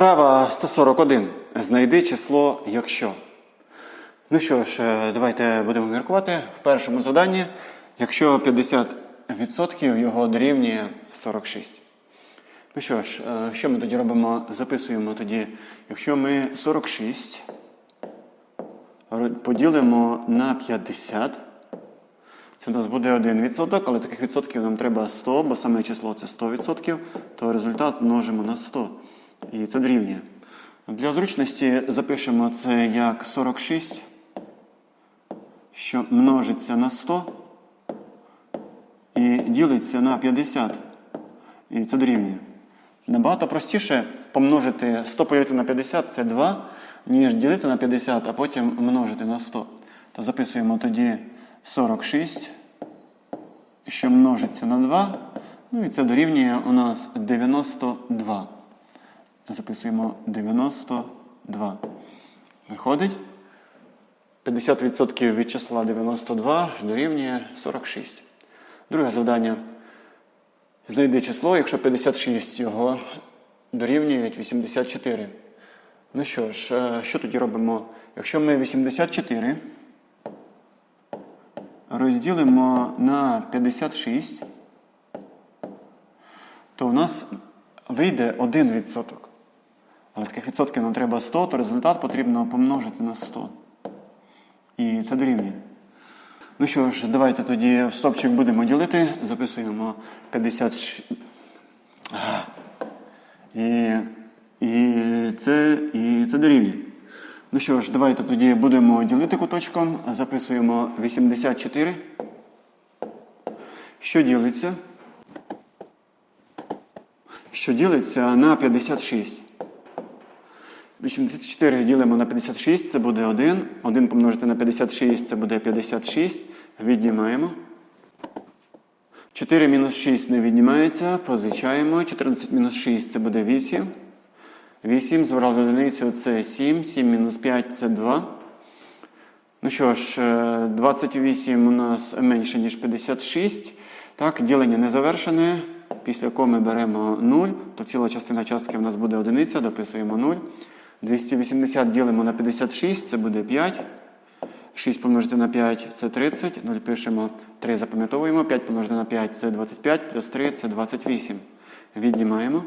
Вправа 141. Знайди число якщо. Ну що ж, е, давайте будемо міркувати. В першому заданні, якщо 50% його дорівнює 46. Ну що ж, е, що ми тоді робимо? Записуємо тоді, якщо ми 46 поділимо на 50, це у нас буде 1%, але таких відсотків нам треба 100, бо саме число це 100%, то результат множимо на 100. І це дорівнює. Для зручності запишемо це як 46, що множиться на 100 і ділиться на 50. І це дорівнює. Набагато простіше помножити 100 поділити на 50 це 2, ніж ділити на 50, а потім множити на 100. То записуємо тоді 46, що множиться на 2. Ну і це дорівнює у нас 92. Записуємо 92. Виходить. 50% від числа 92 дорівнює 46. Друге завдання. Знайди число, якщо 56 його дорівнюють 84. Ну що ж, е, що тоді робимо? Якщо ми 84 розділимо на 56, то у нас вийде 1%. Але таких відсотків нам треба 100, то результат потрібно помножити на 100. І це дорівнює. Ну що ж, давайте тоді в стопчик будемо ділити. Записуємо 50. І, і, це, і це дорівнює. Ну що ж, давайте тоді будемо ділити куточком. Записуємо 84. Що ділиться? Що ділиться на 56. 84 ділимо на 56, це буде 1. 1 помножити на 56, це буде 56. Віднімаємо. 4 мінус 6 не віднімається, позичаємо. 14 мінус 6 це буде 8. 8, збирали одиницю, це 7. 7 мінус 5 це 2. Ну що ж, е, 28 у нас менше, ніж 56. Так, ділення не завершене. Після коми беремо 0, то ціла частина частки в нас буде одиниця, дописуємо 0. 280 ділимо на 56, це буде 5. 6 помножити на 5 це 30. 0 пишемо 3, запам'ятовуємо. 5 помножити на 5 це 25, плюс 3 це 28. Віднімаємо.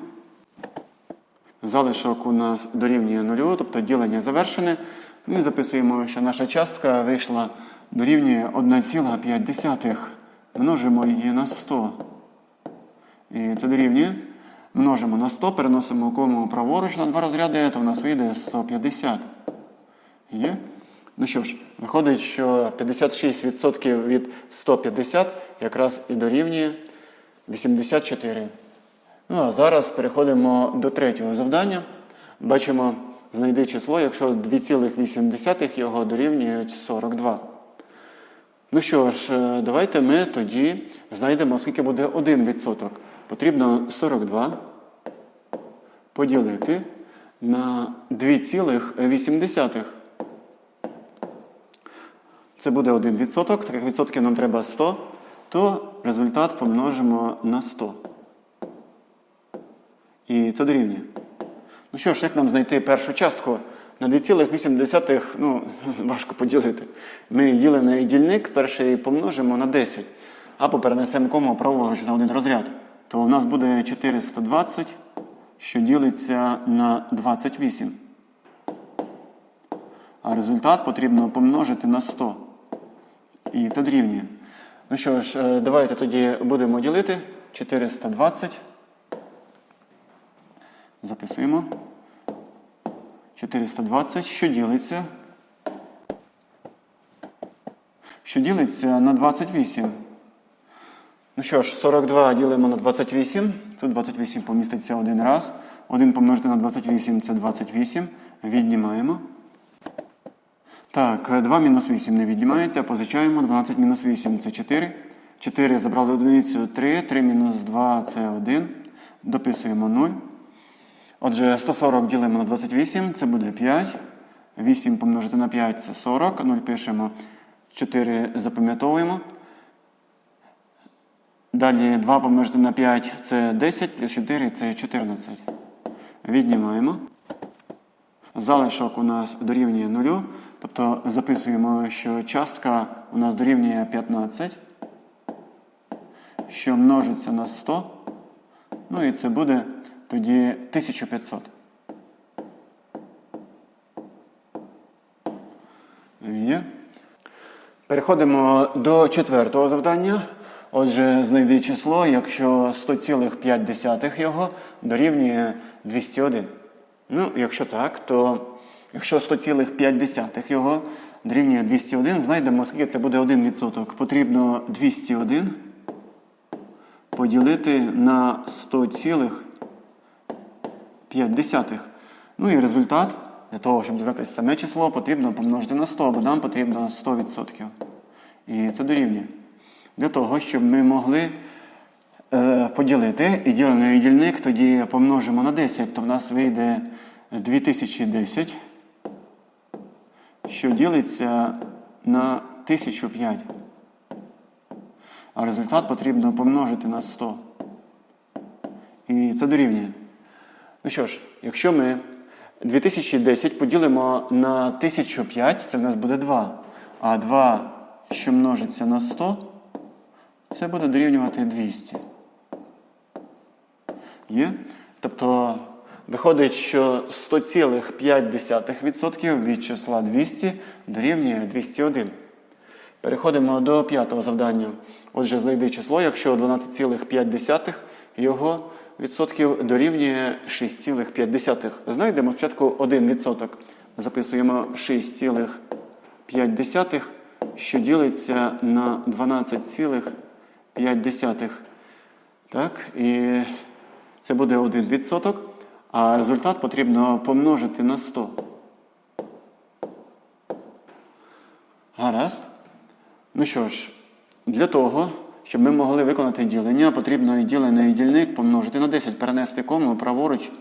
Залишок у нас дорівнює 0, тобто ділення завершене. Ми записуємо, що наша частка вийшла дорівнює 1,5. Множимо її на 100. І це дорівнює. Множимо на 100, переносимо кому праворуч на два розряди, то в нас вийде 150. Є? Ну що ж, виходить, що 56% від 150 якраз і дорівнює 84. Ну а зараз переходимо до третього завдання. Бачимо, знайди число, якщо 2,8 його дорівнюють 42. Ну що ж, е, давайте ми тоді знайдемо, скільки буде 1%. Потрібно 42 поділити на 2,8. Це буде 1%, таких відсотків нам треба 100, то результат помножимо на 100. І це дорівнює. Ну що ж, як нам знайти першу частку? На 2,8 ну, важко поділити. Ми ділений дільник перший помножимо на 10, або перенесемо кому праворуч на один розряд. То у нас буде 420, що ділиться на 28. А результат потрібно помножити на 100. І це дорівнює. Ну що ж, е, давайте тоді будемо ділити. 420. Записуємо. 420, що ділиться? Що ділиться на 28. Ну що ж, 42 ділимо на 28. Тут 28 поміститься один раз. 1 помножити на 28 це 28. Віднімаємо. Так, 2 мінус 8 не віднімається. Позичаємо. 12 мінус 8 це 4. 4 забрали одиницю 3. 3 мінус 2 це 1. Дописуємо 0. Отже, 140 ділимо на 28, це буде 5. 8 помножити на 5 це 40. 0 пишемо. 4 запам'ятовуємо. Далі 2 помножити на 5 це 10, плюс 4 це 14. Віднімаємо. залишок у нас дорівнює 0, тобто записуємо, що частка у нас дорівнює 15, що множиться на 100. Ну і це буде тоді 1500. Є. Переходимо до четвертого завдання. Отже, знайди число, якщо 100,5 його дорівнює 201. Ну, якщо так, то якщо 100,5 його дорівнює 201, знайдемо, скільки це буде 1%. Потрібно 201 поділити на 100,5. Ну і результат для того, щоб дізнатися саме число, потрібно помножити на 100, бо нам потрібно 100%. І це дорівнює. Для того, щоб ми могли е, поділити і ділений дільник, тоді помножимо на 10, то в нас вийде 2010, що ділиться на 1005. А результат потрібно помножити на 100. І це дорівнює. Ну що ж, якщо ми 2010 поділимо на 1005, це в нас буде 2. А 2, що множиться на 100, це буде дорівнювати 200. Є? Тобто виходить, що 100,5% від числа 200 дорівнює 201. Переходимо до п'ятого завдання. Отже, знайди число, якщо 12,5 його відсотків дорівнює 6,5. Знайдемо спочатку 1 відсоток. Записуємо 6,5, що ділиться на 12,5. Так, і це буде 1 відсоток, а результат потрібно помножити на 100. Гаразд. Ну що ж, для того, щоб ми могли виконати ділення, потрібно і ділений дільник помножити на 10, перенести кому праворуч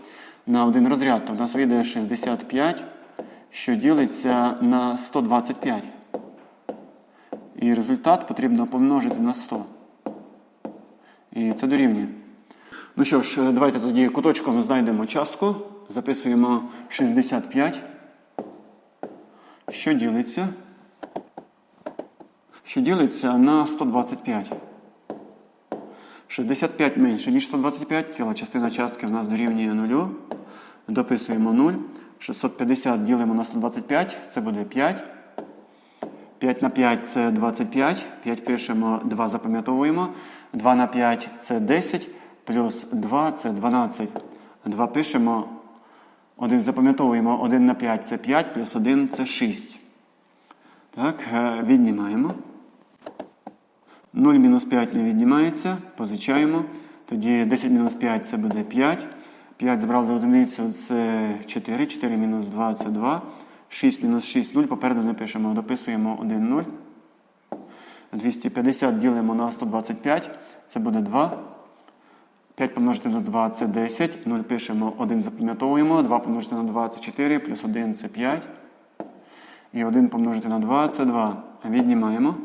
на один розряд. То в нас вийде 65, що ділиться на 125. І результат потрібно помножити на 100. І це дорівнює. Ну що ж, давайте тоді куточком знайдемо частку. Записуємо 65, що ділиться що ділиться на 125. 65 менше, ніж 125, ціла частина частки в нас дорівнює 0. Дописуємо 0. 650 ділимо на 125, це буде 5. 5 на 5 це 25. 5 пишемо, 2 запам'ятовуємо. 2 на 5 це 10, плюс 2 це 12. 2 пишемо, 1 запам'ятовуємо, 1 на 5 це 5, плюс 1 це 6. Так, е, віднімаємо. 0 мінус 5 не віднімається, позичаємо. Тоді 10 мінус 5 це буде 5. 5 забрали одиницю це 4. 4 мінус 2 це 2. 6 мінус 6 0. Попереду не пишемо, дописуємо 1 0. 250 ділимо на 125. Це буде 2. 5 помножити на 2 це 10. 0 пишемо, 1 запам'ятовуємо. 2 помножити на 2 це 4, плюс 1 це 5. І 1 помножити на 2 це 2. Віднімаємо.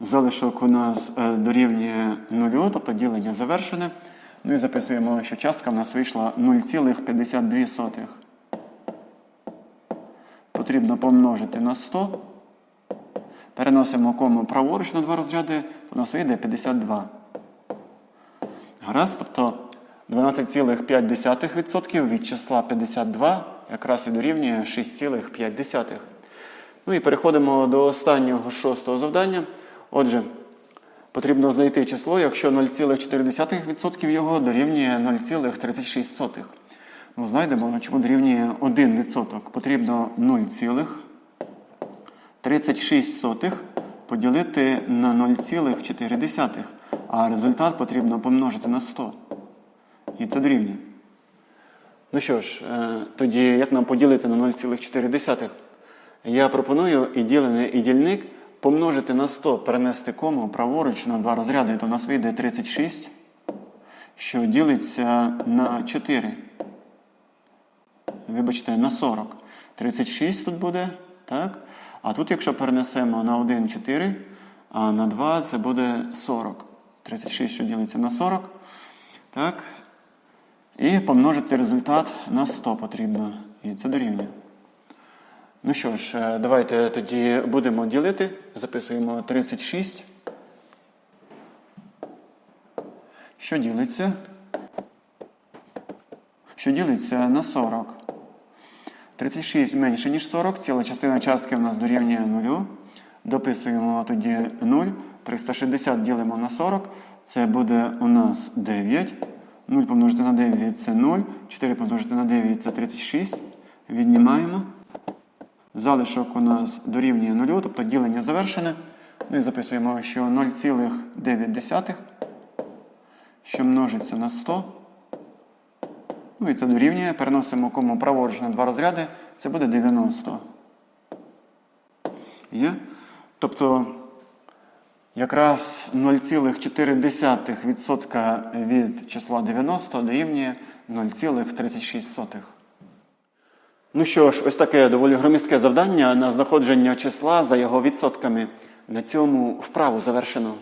Залишок у нас е, дорівнює 0, тобто ділення завершене. Ну і записуємо, що частка в нас вийшла 0,52. Потрібно помножити на 100. Переносимо кому праворуч на два розряди, у нас вийде 52. Гаразд, тобто 12,5% від числа 52 якраз і дорівнює 6,5. Ну і переходимо до останнього шостого завдання. Отже, потрібно знайти число, якщо 0,4% його дорівнює 0,36. Ну, знайдемо, чому дорівнює 1%. Потрібно 0,36 поділити на 0,4, а результат потрібно помножити на 100. І це дорівнює. Ну що ж, е, тоді як нам поділити на 0,4? Я пропоную і ділений і дільник помножити на 100, перенести кому праворуч на два розряди, то у нас вийде 36, що ділиться на 4. Вибачте, на 40. 36 тут буде, так? А тут, якщо перенесемо на 1 4, а на 2 це буде 40. 36, що ділиться на 40. Так. І помножити результат на 100 потрібно. І це дорівнює. Ну що ж, е, давайте тоді будемо ділити. Записуємо 36. Що ділиться? Що ділиться на 40. 36 менше, ніж 40. Ціла частина частки в нас дорівнює 0. Дописуємо тоді 0. 360 ділимо на 40. Це буде у нас 9. 0 помножити на 9 це 0. 4 помножити на 9 це 36. Віднімаємо. Залишок у нас дорівнює 0, тобто ділення завершене. Ну і записуємо, що 0,9, що множиться на 100. Ну і це дорівнює. Переносимо кому праворуч на два розряди. Це буде 90. Є? Тобто якраз 0,4% від числа 90 дорівнює 0,36. Ну що ж, ось таке доволі громістке завдання на знаходження числа за його відсотками. На цьому вправу завершено.